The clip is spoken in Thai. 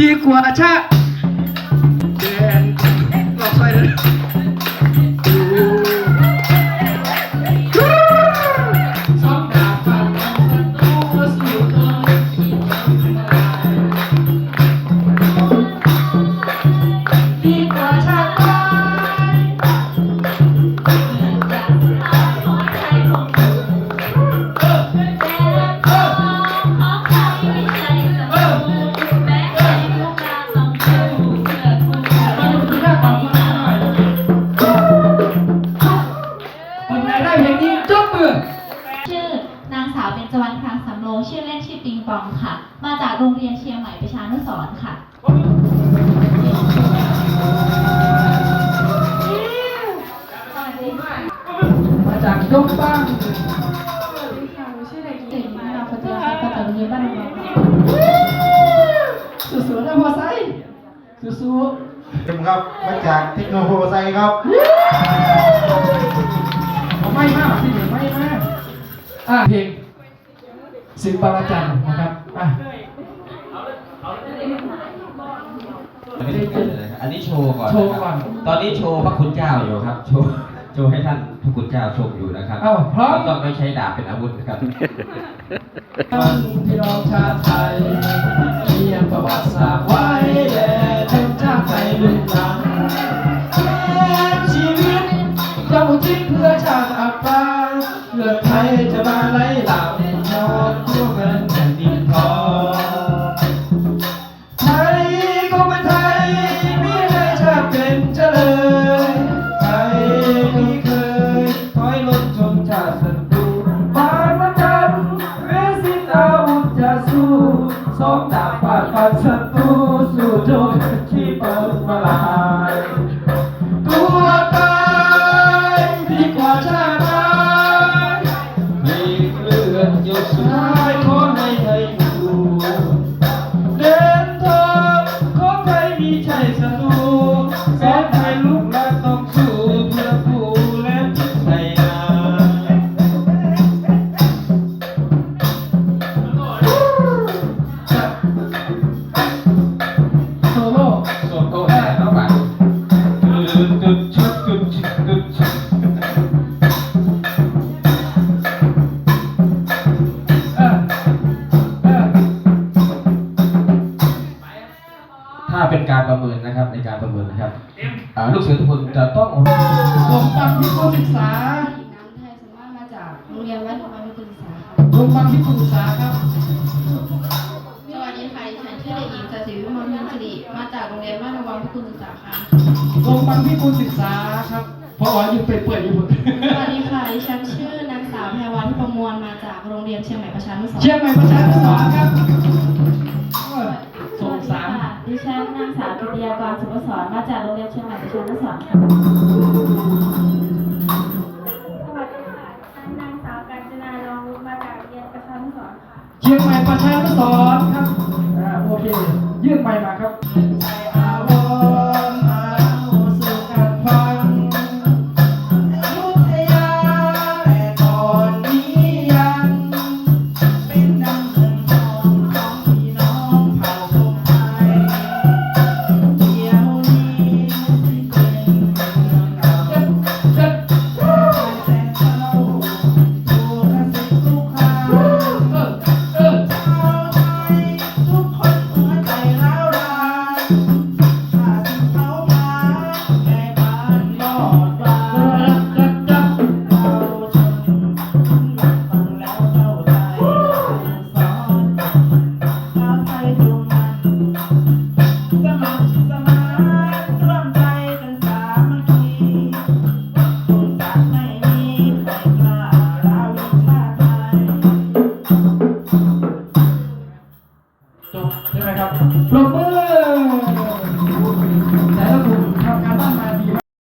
ดีกว่าชา โรงเรียนเชียงใหม่ประชานุสรณ์ค่ะมาจากยกบ้างเก่งมากคนเดียวค่ะมาจากโรงเรียนบ้านหนองบัวค่ะสู้ๆนะพอไซสู้ผมครับมาจากเทคโนโลยีครับๆเอาไม่มากที่หนึ่งไม่มากอะเพลงสิบบาราจันทร์นะครับอะ อันนี้โชว์ก่อนโชว์นะครับก่อนตอนนี้โชว์พระคุณเจ้าอยู่ครับ โชว์ โชว์ให้ท่านพระคุณเจ้าชมอยู่นะครับเอ้าพร้อม ต้องไม่ใช้ดาบเป็นอาวุธนะครับ พี่น้องชาติไทยเขียนประวัติศาสตร์ไว้แด่ชนชาติไทยรุ่นหลังแม้ชีวิตจะอุทิศเพื่อชาติอับปางเพื่อไทย สองดาบฟาดฟันศัตรูสู้จนที่เปิดมาลายตัวตายดีกว่าชาติตายมีเลือดหยดสุดท้ายขอให้ไทย มินนะครับในการประเมินนะครับอ่าลูกเสือทุกคนจะต้องสมบังพิกุลศึกษาน้ำไทยสามารถมาจากโรงเรียนวัดธรรมวิทยาศาสตร์ค่ะสมบังพิกุลศึกษาครับสวัสดีค่ะดิฉันชื่อเด็กหญิงสศิวิมลเพ็ญสิริมาจากโรงเรียนบ้านระวังพิกุลศึกษาค่ะสมบังพิกุลศึกษาครับเพราะว่าอยู่เปื่อยๆอยู่สวัสดีค่ะดิฉันชื่อนางสาวแพรวันประมวลมาจากโรงเรียนเชียงใหม่ประชานุสรณ์เชียงใหม่ประชานุสรณ์ครับางสาวกิติยากรสุภสรมาจากโรงเรียนเชียงใหม่ประชานุสรณ์ค่ะสวัสดีค่ะฉันนางสาวกาญจนาลองวุฒิมาจากเรียนประชานุสรณ์ค่ะ เชียงใหม่ประชานุสรณ์ครับอ่าโอเค ยื่นไมค์มาครับ